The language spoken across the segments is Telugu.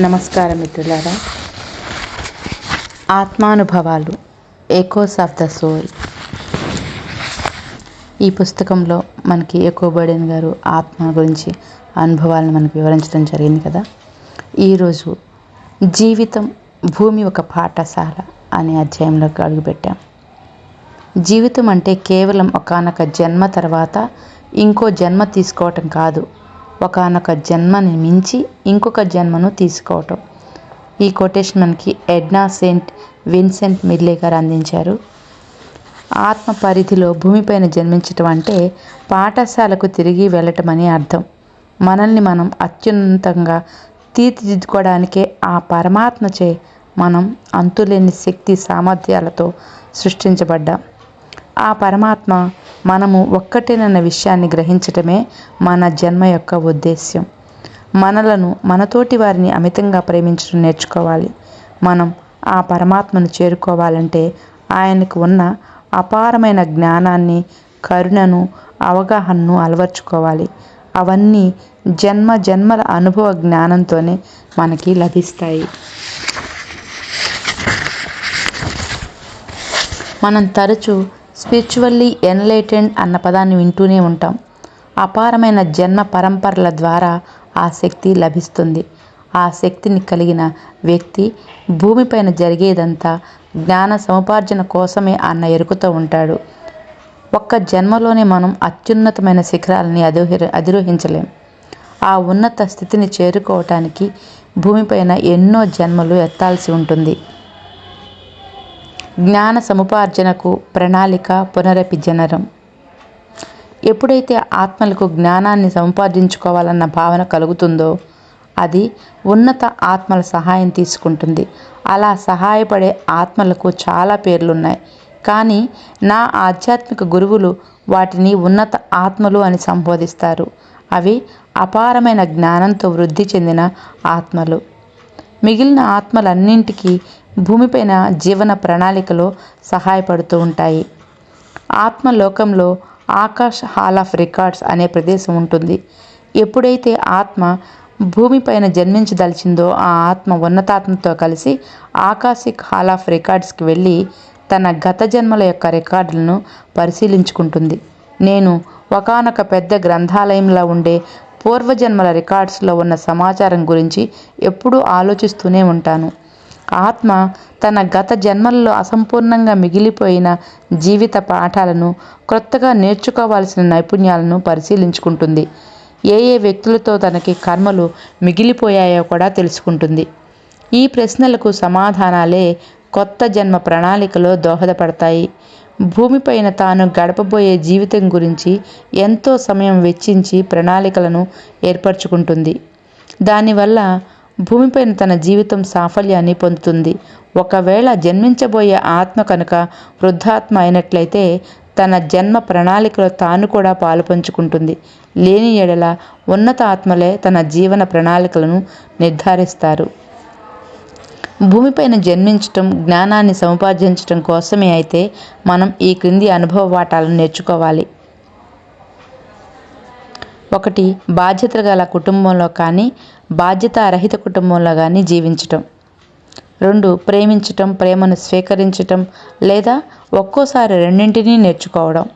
నమస్కారం మిత్రులారా. ఆత్మానుభవాలు ఎకోస్ ఆఫ్ ద సోల్ ఈ పుస్తకంలో మనకి ఎకో బర్డెన్ గారు ఆత్మ గురించి అనుభవాలను మనకు వివరించడం జరిగింది కదా. ఈరోజు జీవితం భూమి ఒక పాఠశాల అనే అధ్యాయంలోకి అడుగుపెట్టాం. జీవితం అంటే కేవలం ఒకానొక జన్మ తర్వాత ఇంకో జన్మ తీసుకోవటం కాదు. ఒకానొక జన్మని మించి ఇంకొక జన్మను తీసుకోవటం. ఈ కొటేషన్ మనకి ఎడ్నా సెయింట్ విన్సెంట్ మిల్లే గారు అందించారు. ఆత్మ పరిధిలో భూమిపైన జన్మించటం అంటే పాఠశాలకు తిరిగి వెళ్ళటం అని అర్థం. మనల్ని మనం అత్యున్నతంగా తీర్చిదిద్దుకోవడానికే ఆ పరమాత్మచే మనం అంతులేని శక్తి సామర్థ్యాలతో సృష్టించబడ్డాం. ఆ పరమాత్మ మనము ఒక్కటేనన్న విషయాన్ని గ్రహించటమే మన జన్మ యొక్క ఉద్దేశ్యం. మనలను మనతోటి వారిని అమితంగా ప్రేమించడం నేర్చుకోవాలి. మనం ఆ పరమాత్మను చేరుకోవాలంటే ఆయనకు ఉన్న అపారమైన జ్ఞానాన్ని కరుణను అవగాహనను అలవర్చుకోవాలి. అవన్నీ జన్మ జన్మల అనుభవ జ్ఞానంతోనే మనకి లభిస్తాయి. మనం తరచూ స్పిరిచువల్లీ ఎన్లైటెండ్ అన్న పదాన్ని వింటూనే ఉంటాం. అపారమైన జన్మ పరంపరల ద్వారా ఆ శక్తి లభిస్తుంది. ఆ శక్తిని కలిగిన వ్యక్తి భూమిపైన జరిగేదంతా జ్ఞాన సముపార్జన కోసమే అన్న ఎరుకుతో ఉంటాడు. ఒక్క జన్మలోనే మనం అత్యున్నతమైన శిఖరాలని అధిరోహి అధిరోహించలేం. ఆ ఉన్నత స్థితిని చేరుకోవటానికి భూమిపైన ఎన్నో జన్మలు ఎత్తాల్సి ఉంటుంది. జ్ఞాన సముపార్జనకు ప్రణాళిక పునరపి జనరం ఎప్పుడైతే ఆత్మలకు జ్ఞానాన్ని సముపార్జించుకోవాలన్న భావన కలుగుతుందో అది ఉన్నత ఆత్మల సహాయం తీసుకుంటుంది. అలా సహాయపడే ఆత్మలకు చాలా పేర్లున్నాయి. కానీ నా ఆధ్యాత్మిక గురువులు వాటిని ఉన్నత ఆత్మలు అని సంబోధిస్తారు. అవి అపారమైన జ్ఞానంతో వృద్ధి చెందిన ఆత్మలు. మిగిలిన ఆత్మలన్నింటికీ భూమిపైన జీవన ప్రణాళికలో సహాయపడుతూ ఉంటాయి. ఆత్మలోకంలో ఆకాష్ హాల్ ఆఫ్ రికార్డ్స్ అనే ప్రదేశం ఉంటుంది. ఎప్పుడైతే ఆత్మ భూమిపైన జన్మించదలిచిందో ఆ ఆత్మ ఉన్నతాత్మతో కలిసి ఆకాశిక్ హాల్ ఆఫ్ రికార్డ్స్కి వెళ్ళి తన గత జన్మల యొక్క రికార్డులను పరిశీలించుకుంటుంది. నేను ఒకనొక పెద్ద గ్రంథాలయంలో ఉండే పూర్వజన్మల రికార్డ్స్లో ఉన్న సమాచారం గురించి ఎప్పుడూ ఆలోచిస్తూనే ఉంటాను. ఆత్మ తన గత జన్మల్లో అసంపూర్ణంగా మిగిలిపోయిన జీవిత పాఠాలను క్రొత్తగా నేర్చుకోవాల్సిన నైపుణ్యాలను పరిశీలించుకుంటుంది. ఏ ఏ వ్యక్తులతో తనకి కర్మలు మిగిలిపోయాయో కూడా తెలుసుకుంటుంది. ఈ ప్రశ్నలకు సమాధానాలే కొత్త జన్మ ప్రణాళికలో దోహదపడతాయి. భూమిపైన తాను గడపబోయే జీవితం గురించి ఎంతో సమయం వెచ్చించి ప్రణాళికలను ఏర్పరచుకుంటుంది. దానివల్ల భూమిపైన తన జీవితం సాఫల్యాన్ని పొందుతుంది. ఒకవేళ జన్మించబోయే ఆత్మ కనుక వృద్ధాత్మ అయినట్లయితే తన జన్మ ప్రణాళికలో తాను కూడా పాలు పంచుకుంటుంది. లేని ఎడల ఉన్నత ఆత్మలే తన జీవన ప్రణాళికలను నిర్ధారిస్తారు. భూమిపైన జన్మించటం జ్ఞానాన్ని సముపార్జించటం కోసమే అయితే మనం ఈ క్రింది అనుభవ పాఠాలను నేర్చుకోవాలి. ఒకటి బాధ్యత గల కుటుంబంలో కానీ బాధ్యత రహిత కుటుంబంలో కానీ జీవించటం. రెండు ప్రేమించటం ప్రేమను స్వీకరించటం లేదా ఒక్కోసారి రెండింటినీ నేర్చుకోవడం.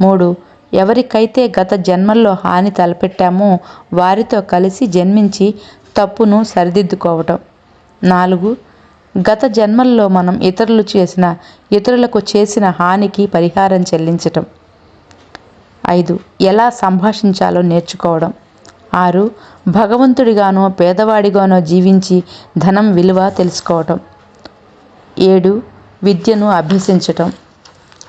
మూడు ఎవరికైతే గత జన్మల్లో హాని తలపెట్టామో వారితో కలిసి జన్మించి తప్పును సరిదిద్దుకోవటం. నాలుగు గత జన్మల్లో మనం ఇతరులు చేసిన ఇతరులకు చేసిన హానికి పరిహారం చెల్లించటం. ఐదు ఎలా సంభాషించాలో నేర్చుకోవడం. ఆరు భగవంతుడిగానో పేదవాడిగానో జీవించి ధనం విలువ తెలుసుకోవటం. ఏడు విద్యను అభ్యసించటం.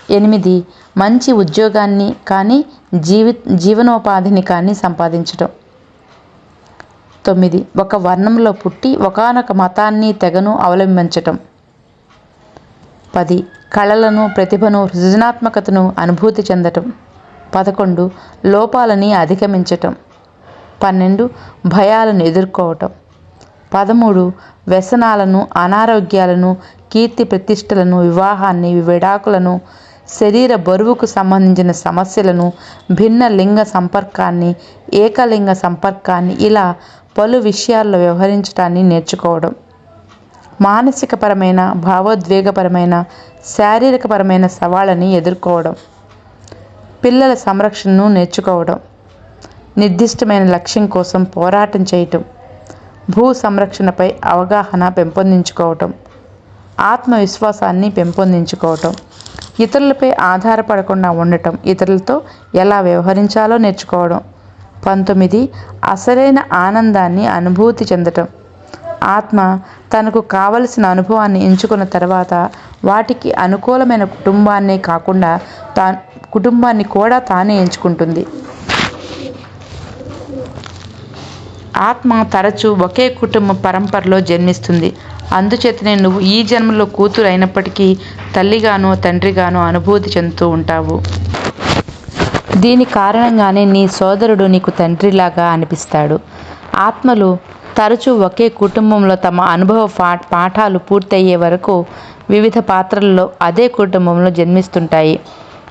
ఎనిమిది మంచి ఉద్యోగాన్ని కానీ జీవి జీవనోపాధిని కానీ సంపాదించటం. తొమ్మిది ఒక వర్ణంలో పుట్టి ఒకనొక మతాన్ని తెగను అవలంబించటం. పది కళలను ప్రతిభను సృజనాత్మకతను అనుభూతి చెందటం. పదకొండు లోపాలని అధిగమించటం. పన్నెండు భయాలను ఎదుర్కోవటం. పదమూడు వ్యసనాలను అనారోగ్యాలను కీర్తి ప్రతిష్టలను వివాహాన్ని విడాకులను శరీర బరువుకు సంబంధించిన సమస్యలను భిన్న లింగ సంపర్కాన్ని ఏకలింగ సంపర్కాన్ని ఇలా పలు విషయాల్లో వ్యవహరించడాన్ని నేర్చుకోవడం. మానసికపరమైన భావోద్వేగపరమైన శారీరకపరమైన సవాళ్ళని ఎదుర్కోవడం. పిల్లల సంరక్షణను నేర్చుకోవడం నిర్దిష్టమైన లక్ష్యం కోసం పోరాటం చేయటం భూ సంరక్షణపై అవగాహన పెంపొందించుకోవటం ఆత్మవిశ్వాసాన్ని పెంపొందించుకోవటం ఇతరులపై ఆధారపడకుండా ఉండటం ఇతరులతో ఎలా వ్యవహరించాలో నేర్చుకోవడం. పంతొమ్మిది అసలైన ఆనందాన్ని అనుభూతి చెందటం. ఆత్మ తనకు కావలసిన అనుభవాన్ని ఎంచుకున్న తర్వాత వాటికి అనుకూలమైన కుటుంబాన్నే కాకుండా తా కుటుంబాన్ని కూడా తానే ఎంచుకుంటుంది. ఆత్మ తరచూ ఒకే కుటుంబ పరంపరలో జన్మిస్తుంది. అందుచేతనే నువ్వు ఈ జన్మలో కూతురు అయినప్పటికీ తల్లిగానో తండ్రిగానో అనుభూతి చెందుతూ ఉంటావు. దీని కారణంగానే నీ సోదరుడు నీకు తండ్రిలాగా అనిపిస్తాడు. ఆత్మలు తరచూ ఒకే కుటుంబంలో తమ అనుభవ పా పాఠాలు పూర్తయ్యే వరకు వివిధ పాత్రల్లో అదే కుటుంబంలో జన్మిస్తుంటాయి.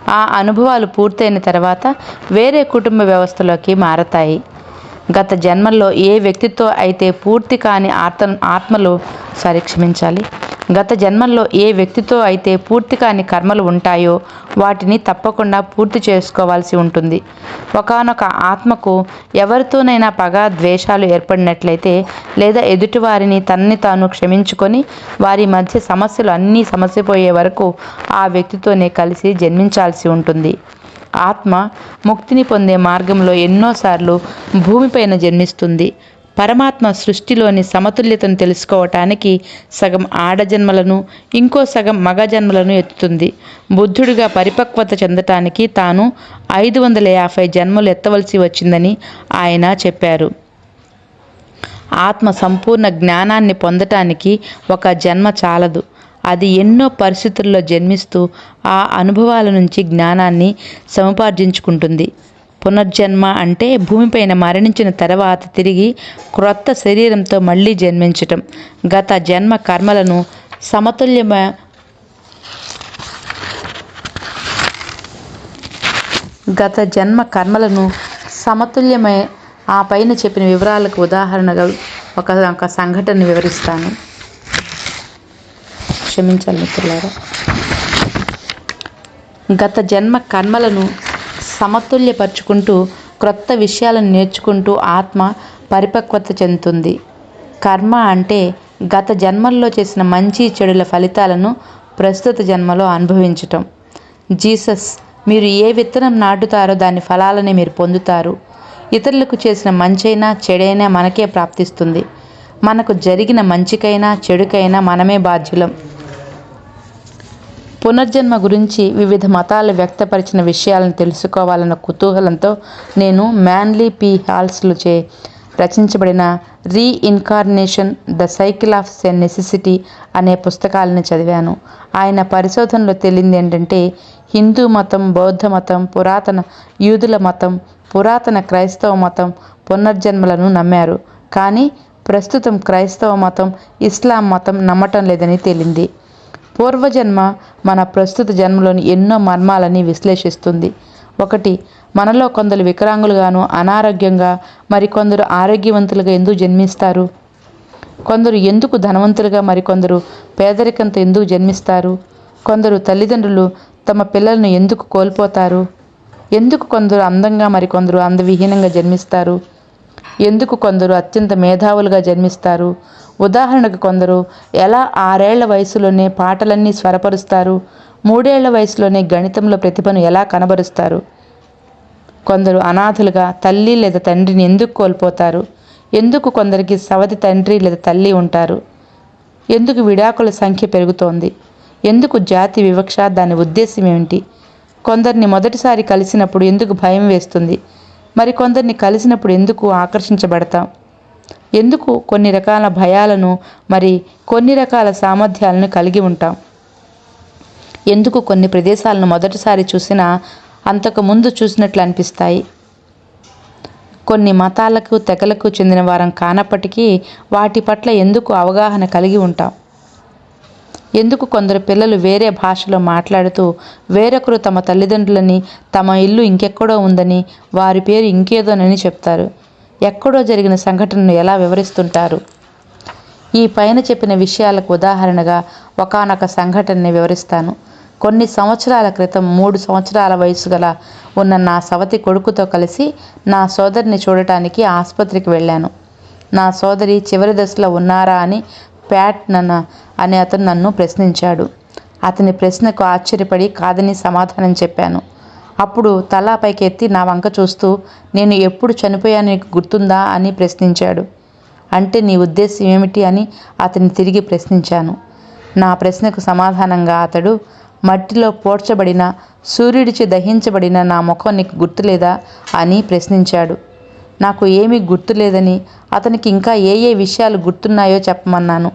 ఆ అనుభవాలు పూర్తయిన తర్వాత వేరే కుటుంబ వ్యవస్థలోకి మారతాయి. గత జన్మల్లో ఏ వ్యక్తితో అయితే పూర్తి కాని ఆత్మ ఆత్మలు సారీ క్షమించాలి. గత జన్మల్లో ఏ వ్యక్తితో అయితే పూర్తి కాని కర్మలు ఉంటాయో వాటిని తప్పకుండా పూర్తి చేసుకోవాల్సి ఉంటుంది. ఒకానొక ఆత్మకు ఎవరితోనైనా పగ ద్వేషాలు ఏర్పడినట్లయితే లేదా ఎదుటివారిని తనని తాను క్షమించుకొని వారి మధ్య సమస్యలు అన్నీ సమస్యపోయే వరకు ఆ వ్యక్తితోనే కలిసి జన్మించాల్సి ఉంటుంది. ఆత్మ ముక్తిని పొందే మార్గంలో ఎన్నోసార్లు భూమిపైన జన్మిస్తుంది. పరమాత్మ సృష్టిలోని సమతుల్యతను తెలుసుకోవటానికి సగం ఆడ జన్మలను ఇంకో సగం మగ జన్మలను ఎత్తుతుంది. బుద్ధుడిగా పరిపక్వత చెందటానికి తాను ఐదు వందల యాభై జన్మలు ఎత్తవలసి వచ్చిందని ఆయన చెప్పారు. ఆత్మ సంపూర్ణ జ్ఞానాన్ని పొందటానికి ఒక జన్మ చాలదు. అది ఎన్నో పరిస్థితుల్లో జన్మిస్తూ ఆ అనుభవాల నుంచి జ్ఞానాన్ని సముపార్జించుకుంటుంది. పునర్జన్మ అంటే భూమిపైన మరణించిన తర్వాత తిరిగి క్రొత్త శరీరంతో మళ్ళీ జన్మించటం. గత జన్మ కర్మలను సమతుల్యమ గత జన్మ కర్మలను సమతుల్యమై. ఆ పైన చెప్పిన వివరాలకు ఉదాహరణగా ఒక ఒక సంఘటన వివరిస్తాను. క్షమించాలి మిత్రులారా. గత జన్మ కర్మలను సమతుల్యపరుచుకుంటూ క్రొత్త విషయాలను నేర్చుకుంటూ ఆత్మ పరిపక్వత చెందుతుంది. కర్మ అంటే గత జన్మల్లో చేసిన మంచి చెడుల ఫలితాలను ప్రస్తుత జన్మలో అనుభవించటం. జీసస్ మీరు ఏ విత్తనం నాటుతారో దాని ఫలాలని మీరు పొందుతారు. ఇతరులకు చేసిన మంచైనా చెడైనా మనకే ప్రాప్తిస్తుంది. మనకు జరిగిన మంచికైనా చెడుకైనా మనమే బాధ్యులం. పునర్జన్మ గురించి వివిధ మతాలు వ్యక్తపరిచిన విషయాలను తెలుసుకోవాలన్న కుతూహలంతో నేను మ్యాన్లీ పి హాల్స్లుచే రచించబడిన reincarnation the cycle of necessity అనే పుస్తకాలను చదివాను. ఆయన పరిశోధనలో తేలింది ఏంటంటే హిందూ మతం బౌద్ధ మతం పురాతన యూదుల మతం పురాతన క్రైస్తవ మతం పునర్జన్మలను నమ్మారు. కానీ ప్రస్తుతం క్రైస్తవ మతం ఇస్లాం మతం నమ్మటం లేదని తేలింది. పూర్వజన్మ మన ప్రస్తుత జన్మలోని ఎన్నో మర్మాలని విశ్లేషిస్తుంది. ఒకటి మనలో కొందరు వికలాంగులుగాను అనారోగ్యంగా మరికొందరు ఆరోగ్యవంతులుగా ఎందుకు జన్మిస్తారు? కొందరు ఎందుకు ధనవంతులుగా మరికొందరు పేదరికంతో ఎందుకు జన్మిస్తారు? కొందరు తల్లిదండ్రులు తమ పిల్లలను ఎందుకు కోల్పోతారు? ఎందుకు కొందరు అందంగా మరికొందరు అందవిహీనంగా జన్మిస్తారు? ఎందుకు కొందరు అత్యంత మేధావులుగా జన్మిస్తారు? ఉదాహరణకు కొందరు ఎలా ఆరేళ్ళ వయసులోనే పాటలన్నీ స్వరపరుస్తారు? మూడేళ్ళ వయసులోనే గణితంలో ప్రతిభను ఎలా కనబరుస్తారు? కొందరు అనాథులుగా తల్లి లేదా తండ్రిని ఎందుకు కోల్పోతారు? ఎందుకు కొందరికి సవతి తండ్రి లేదా తల్లి ఉంటారు? ఎందుకు విడాకుల సంఖ్య పెరుగుతోంది? ఎందుకు జాతి వివక్ష దాని ఉద్దేశం ఏమిటి? కొందరిని మొదటిసారి కలిసినప్పుడు ఎందుకు భయం వేస్తుంది? మరి కొందరిని కలిసినప్పుడు ఎందుకు ఆకర్షించబడతాం? ఎందుకు కొన్ని రకాల భయాలను మరి కొన్ని రకాల సామర్థ్యాలను కలిగి ఉంటాం? ఎందుకు కొన్ని ప్రదేశాలను మొదటిసారి చూసినా అంతకు ముందు చూసినట్లు అనిపిస్తాయి? కొన్ని మతాలకు తెగలకు చెందిన వారం కానప్పటికీ వాటి పట్ల ఎందుకు అవగాహన కలిగి ఉంటాం? ఎందుకు కొందరు పిల్లలు వేరే భాషలో మాట్లాడుతూ వేరొకరు తమ తల్లిదండ్రులని తమ ఇల్లు ఇంకెక్కడో ఉందని వారి పేరు ఇంకేదోనని చెప్తారు? ఎక్కడో జరిగిన సంఘటనను ఎలా వివరిస్తుంటారు? ఈ పైన చెప్పిన విషయాలకు ఉదాహరణగా ఒకానొక సంఘటనని వివరిస్తాను. కొన్ని సంవత్సరాల క్రితం మూడు సంవత్సరాల వయసు గల ఉన్న నా సవతి కొడుకుతో కలిసి నా సోదరిని చూడటానికి ఆసుపత్రికి వెళ్ళాను. నా సోదరి చివరి దశలో ఉన్నారా అని ప్యాట్ నన్న అనే అతను నన్ను ప్రశ్నించాడు. అతని ప్రశ్నకు ఆశ్చర్యపడి కాదని సమాధానం చెప్పాను. అప్పుడు తల పైకెత్తి నా వంక చూస్తూ నేను ఎప్పుడు చనిపోయాను నీకు గుర్తుందా? అని ప్రశ్నించాడు. అంటే నీ ఉద్దేశం ఏమిటి? అని అతన్ని తిరిగి ప్రశ్నించాను. నా ప్రశ్నకు సమాధానంగా అతడు మట్టిలో పోడ్చబడిన సూర్యుడిచి దహించబడిన నా ముఖం నీకు గుర్తులేదా? అని ప్రశ్నించాడు. నాకు ఏమీ గుర్తులేదని అతనికి ఇంకా ఏ ఏ విషయాలు గుర్తున్నాయో చెప్పమన్నాను.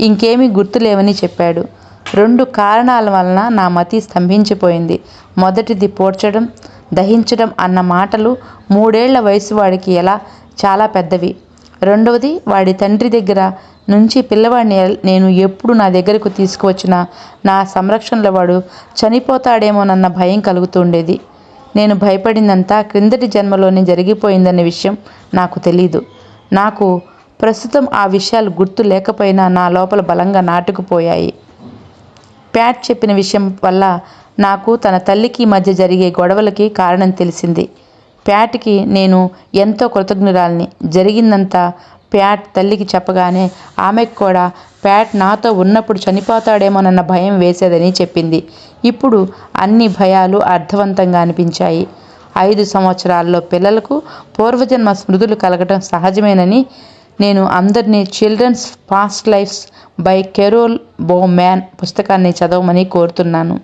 ఇంకేమీ గుర్తులేవని చెప్పాడు. రెండు కారణాల వలన నా మతి స్తంభించిపోయింది. మొదటిది పోడ్చడం దహించడం అన్న మాటలు మూడేళ్ళ వయసు వాడికి ఎలా చాలా పెద్దవి. రెండవది వాడి తండ్రి దగ్గర నుంచి పిల్లవాడిని నేను ఎప్పుడు నా దగ్గరకు తీసుకువచ్చినా నా సంరక్షణలో వాడు చనిపోతాడేమోనన్న భయం కలుగుతుండేది నేను భయపడిందంతా క్రిందటి జన్మలోనే జరిగిపోయిందనే విషయం నాకు తెలీదు. నాకు ప్రస్తుతం ఆ విషయాలు గుర్తు లేకపోయినా నా లోపల బలంగా నాటుకుపోయాయి. ప్యాట్ చెప్పిన విషయం వల్ల నాకు తన తల్లికి మధ్య జరిగే గొడవలకి కారణం తెలిసింది. ప్యాట్కి నేను ఎంతో కృతజ్ఞురాల్ని. జరిగిందంతా ప్యాట్ తల్లికి చెప్పగానే ఆమెకు కూడా ప్యాట్ నాతో ఉన్నప్పుడు చనిపోతాడేమోనన్న భయం వేసేదని చెప్పింది. ఇప్పుడు అన్ని భయాలు అర్థవంతంగా అనిపించాయి. ఐదు సంవత్సరాల్లో పిల్లలకు పూర్వజన్మ స్మృతులు కలగటం సహజమేనని నేను అందరినీ children's past lives by Carol Bowman పుస్తకాన్ని చదవమని కోరుతున్నాను.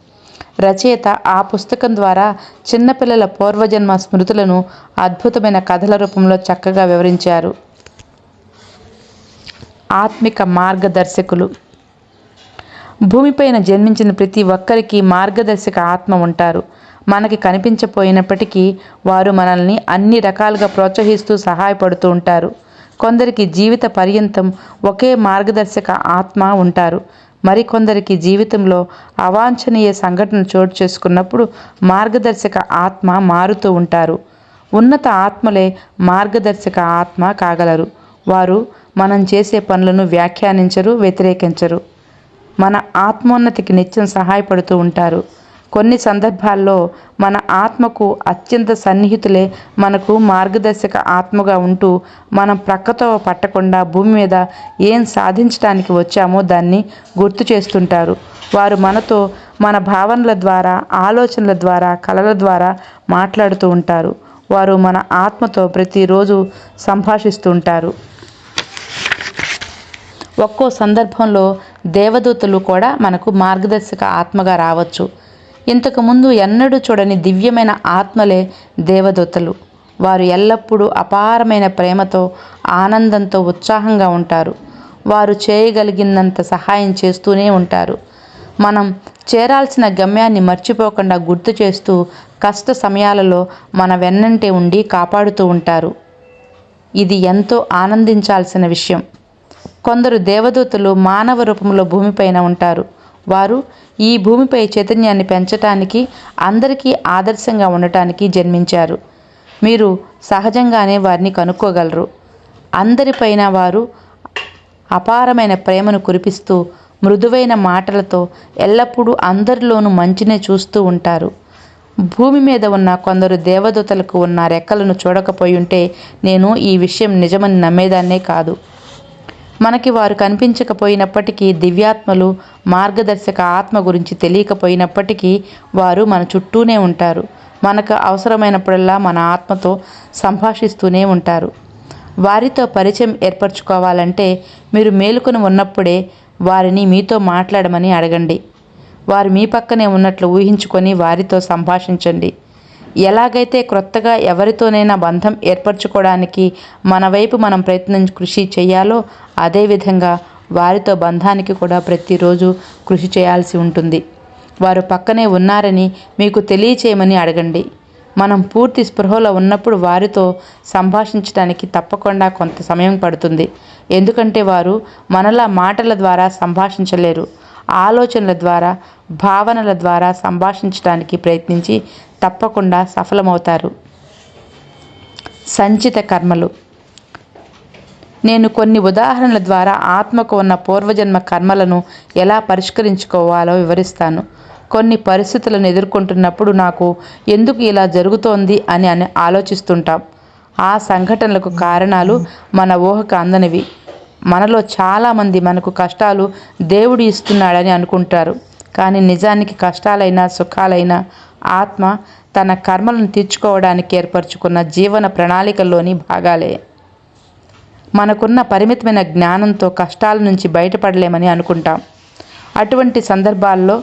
రచయిత ఆ పుస్తకం ద్వారా చిన్నపిల్లల పూర్వజన్మ స్మృతులను అద్భుతమైన కథల రూపంలో చక్కగా వివరించారు. ఆత్మిక మార్గదర్శకులు. భూమిపైన జన్మించిన ప్రతి ఒక్కరికి మార్గదర్శక ఆత్మ ఉంటారు. మనకి కనిపించపోయినప్పటికీ వారు మనల్ని అన్ని రకాలుగా ప్రోత్సహిస్తూ సహాయపడుతూ ఉంటారు. కొందరికి జీవిత పర్యంతం ఒకే మార్గదర్శక ఆత్మ ఉంటారు. మరికొందరికి జీవితంలో అవాంఛనీయ సంఘటన చోటు చేసుకున్నప్పుడు మార్గదర్శక ఆత్మ మారుతూ ఉంటారు. ఉన్నత ఆత్మలే మార్గదర్శక ఆత్మ కాగలరు. వారు మనం చేసే పనులను వ్యాఖ్యానించరు వ్యతిరేకించరు. మన ఆత్మోన్నతికి నిత్యం సహాయపడుతూ ఉంటారు. కొన్ని సందర్భాల్లో మన ఆత్మకు అత్యంత సన్నిహితులే మనకు మార్గదర్శక ఆత్మగా ఉంటూ మనం ప్రక్కతో పట్టకుండా భూమి మీద ఏం సాధించడానికి వచ్చామో దాన్ని గుర్తు చేస్తుంటారు. వారు మనతో మన భావనల ద్వారా ఆలోచనల ద్వారా కళల ద్వారా మాట్లాడుతూ ఉంటారు. వారు మన ఆత్మతో ప్రతిరోజు సంభాషిస్తుంటారు. ఒక్కో సందర్భంలో దేవదూతలు కూడా మనకు మార్గదర్శక ఆత్మగా రావచ్చు. ఇంతకుముందు ఎన్నడూ చూడని దివ్యమైన ఆత్మలే దేవదూతలు. వారు ఎల్లప్పుడూ అపారమైన ప్రేమతో ఆనందంతో ఉత్సాహంగా ఉంటారు. వారు చేయగలిగినంత సహాయం చేస్తూనే ఉంటారు. మనం చేరాల్సిన గమ్యాన్ని మర్చిపోకుండా గుర్తు చేస్తూ కష్ట సమయాలలో మన వెన్నంటే ఉండి కాపాడుతూ ఉంటారు. ఇది ఎంతో ఆనందించాల్సిన విషయం. కొందరు దేవదూతలు మానవ రూపంలో భూమిపైన ఉంటారు. వారు ఈ భూమిపై చైతన్యాన్ని పెంచటానికి అందరికీ ఆదర్శంగా ఉండటానికి జన్మించారు. మీరు సహజంగానే వారిని కనుక్కోగలరు. అందరిపైన వారు అపారమైన ప్రేమను కురిపిస్తూ మృదువైన మాటలతో ఎల్లప్పుడూ అందరిలోనూ మంచినే చూస్తూ ఉంటారు. భూమి మీద ఉన్న కొందరు దేవదూతలకు ఉన్న రెక్కలను చూడకపోయి ఉంటే నేను ఈ విషయం నిజమని నమ్మేదాన్నే కాదు. మనకి వారు కనిపించకపోయినప్పటికీ దివ్యాత్మలు మార్గదర్శక ఆత్మ గురించి తెలియకపోయినప్పటికీ వారు మన చుట్టూనే ఉంటారు. మనకు అవసరమైనప్పుడల్లా మన ఆత్మతో సంభాషిస్తూనే ఉంటారు. వారితో పరిచయం ఏర్పరచుకోవాలంటే మీరు మేలుకొని ఉన్నప్పుడే వారిని మీతో మాట్లాడమని అడగండి. వారు మీ పక్కనే ఉన్నట్లు ఊహించుకొని వారితో సంభాషించండి. ఎలాగైతే క్రొత్తగా ఎవరితోనైనా బంధం ఏర్పరచుకోవడానికి మన వైపు మనం ప్రయత్నం కృషి చేయాలో అదేవిధంగా వారితో బంధానికి కూడా ప్రతిరోజు కృషి చేయాల్సి ఉంటుంది. వారు పక్కనే ఉన్నారని మీకు తెలియచేయమని అడగండి. మనం పూర్తి స్పృహలో ఉన్నప్పుడు వారితో సంభాషించడానికి తప్పకుండా కొంత సమయం పడుతుంది. ఎందుకంటే వారు మనలా మాటల ద్వారా సంభాషించలేరు. ఆలోచనల ద్వారా భావనల ద్వారా సంభాషించడానికి ప్రయత్నించి తప్పకుండా సఫలమవుతారు. సంచిత కర్మలు. నేను కొన్ని ఉదాహరణల ద్వారా ఆత్మకు ఉన్న పూర్వజన్మ కర్మలను ఎలా పరిష్కరించుకోవాలో వివరిస్తాను. కొన్ని పరిస్థితులను ఎదుర్కొంటున్నప్పుడు నాకు ఎందుకు ఇలా జరుగుతోంది అని అని ఆలోచిస్తుంటాం. ఆ సంఘటనలకు కారణాలు మన ఊహకు అందనివి. మనలో చాలామంది మనకు కష్టాలు దేవుడు ఇస్తున్నాడని అనుకుంటారు. కానీ నిజానికి కష్టాలైనా సుఖాలైనా ఆత్మ తన కర్మలను తీర్చుకోవడానికి ఏర్పరచుకున్న జీవన ప్రణాళికల్లోని భాగాలే. మనకున్న పరిమితమైన జ్ఞానంతో కష్టాల నుంచి బయటపడలేమని అనుకుంటాం. అటువంటి సందర్భాల్లో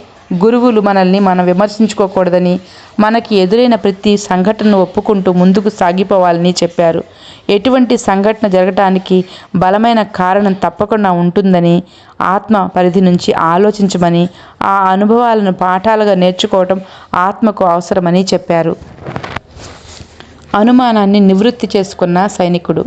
గురువులు మనల్ని మనం విమర్శించుకోకూడదని మనకి ఎదురైన ప్రతి సంఘటనను ఒప్పుకుంటూ ముందుకు సాగిపోవాలని చెప్పారు. ఎటువంటి సంఘటన జరగటానికి బలమైన కారణం తప్పకుండా ఉంటుందని ఆత్మ పరిధి నుంచి ఆలోచించమని ఆ అనుభవాలను పాఠాలుగా నేర్చుకోవటం ఆత్మకు అవసరమని చెప్పారు. అనుమానాన్ని నివృత్తి చేసుకున్న సైనికుడు.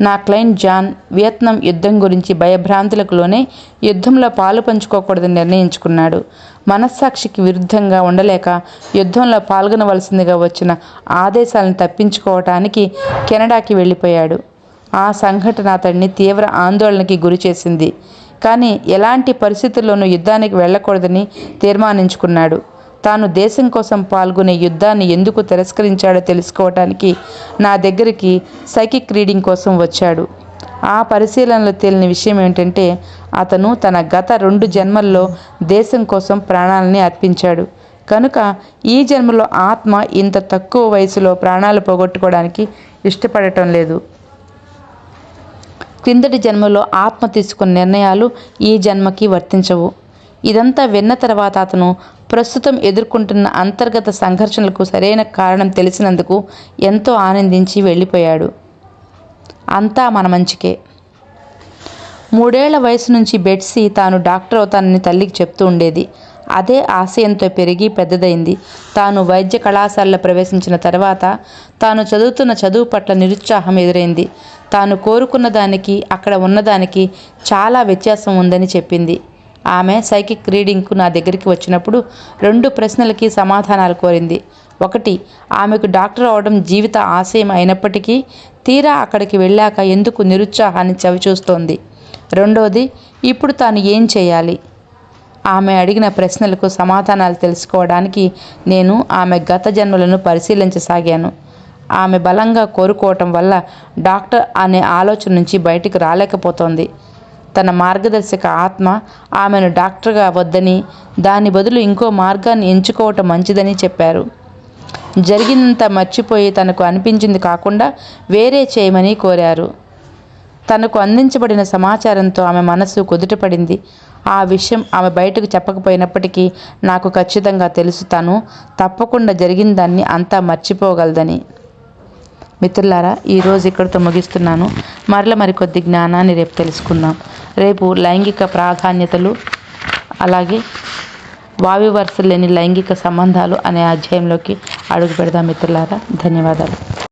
నా క్లయింట్ జాన్ వియత్నాం యుద్ధం గురించి భయభ్రాంతులకు లోనే యుద్ధంలో పాలు పంచుకోకూడదని నిర్ణయించుకున్నాడు. మనస్సాక్షికి విరుద్ధంగా ఉండలేక యుద్ధంలో పాల్గొనవలసిందిగా వచ్చిన ఆదేశాలను తప్పించుకోవటానికి కెనడాకి వెళ్ళిపోయాడు. ఆ సంఘటన అతడిని తీవ్ర ఆందోళనకి గురిచేసింది కానీ ఎలాంటి పరిస్థితుల్లోనూ యుద్ధానికి వెళ్ళకూడదని తీర్మానించుకున్నాడు. తాను దేశం కోసం పాల్గొనే యుద్ధాన్ని ఎందుకు తిరస్కరించాడో తెలుసుకోవటానికి నా దగ్గరికి సైకిక్ రీడింగ్ కోసం వచ్చాడు. ఆ పరిశీలనలో తేలిన విషయం ఏమిటంటే అతను తన గత రెండు జన్మల్లో దేశం కోసం ప్రాణాలని అర్పించాడు. కనుక ఈ జన్మలో ఆత్మ ఇంత తక్కువ వయసులో ప్రాణాలు పోగొట్టుకోవడానికి ఇష్టపడటం లేదు. క్రిందటి జన్మలో ఆత్మ తీసుకున్న నిర్ణయాలు ఈ జన్మకి వర్తించవు. ఇదంతా విన్న తర్వాత అతను ప్రస్తుతం ఎదుర్కొంటున్న అంతర్గత సంఘర్షణలకు సరైన కారణం తెలిసినందుకు ఎంతో ఆనందించి వెళ్ళిపోయాడు. అంతా మన మంచికే. మూడేళ్ళ వయసు నుంచి బెట్సీ తాను డాక్టర్ అవుతానని తల్లికి చెప్తూ ఉండేది. అదే ఆశయంతో పెరిగి పెద్దదైంది. తాను వైద్య కళాశాలలో ప్రవేశించిన తర్వాత తాను చదువుతున్న చదువు పట్ల నిరుత్సాహం ఎదురైంది. తాను కోరుకున్న దానికి అక్కడ ఉన్నదానికి చాలా వ్యత్యాసం ఉందని చెప్పింది. ఆమె సైకిక్ రీడింగ్కు నా దగ్గరికి వచ్చినప్పుడు రెండు ప్రశ్నలకి సమాధానాలు కోరింది. ఒకటి ఆమెకు డాక్టర్ అవడం జీవిత ఆశయం అయినప్పటికీ తీరా అక్కడికి వెళ్ళాక ఎందుకు నిరుత్సాహాన్ని చవిచూస్తోంది? రెండోది ఇప్పుడు తాను ఏం చేయాలి? ఆమె అడిగిన ప్రశ్నలకు సమాధానాలు తెలుసుకోవడానికి నేను ఆమె గత జన్మలను పరిశీలించసాగాను. ఆమె బలంగా కోరుకోవటం వల్ల డాక్టర్ అనే ఆలోచన నుంచి బయటికి రాలేకపోతోంది. తన మార్గదర్శక ఆత్మ ఆమెను డాక్టర్గా వద్దని దాని బదులు ఇంకో మార్గాన్ని ఎంచుకోవటం మంచిదని చెప్పారు. జరిగినంత మర్చిపోయి తనకు అనిపించింది కాకుండా వేరే చేయమని కోరారు. తనకు అందించబడిన సమాచారంతో ఆమె మనసు కుదుటపడింది. ఆ విషయం ఆమె బయటకు చెప్పకపోయినప్పటికీ నాకు ఖచ్చితంగా తెలుసు తను తప్పకుండా జరిగిన దాన్ని అంతా మర్చిపోగలదని. మిత్రులారా ఈరోజు ఇక్కడితో ముగిస్తున్నాను. మరల మరికొద్ది జ్ఞానాన్ని రేపు తెలుసుకుందాం. రేపు లైంగిక ప్రాధాన్యతలు అలాగే వావి వరుస లేని లైంగిక సంబంధాలు అనే అధ్యాయంలోకి అడుగు పెడదాం మిత్రులారా. ధన్యవాదాలు.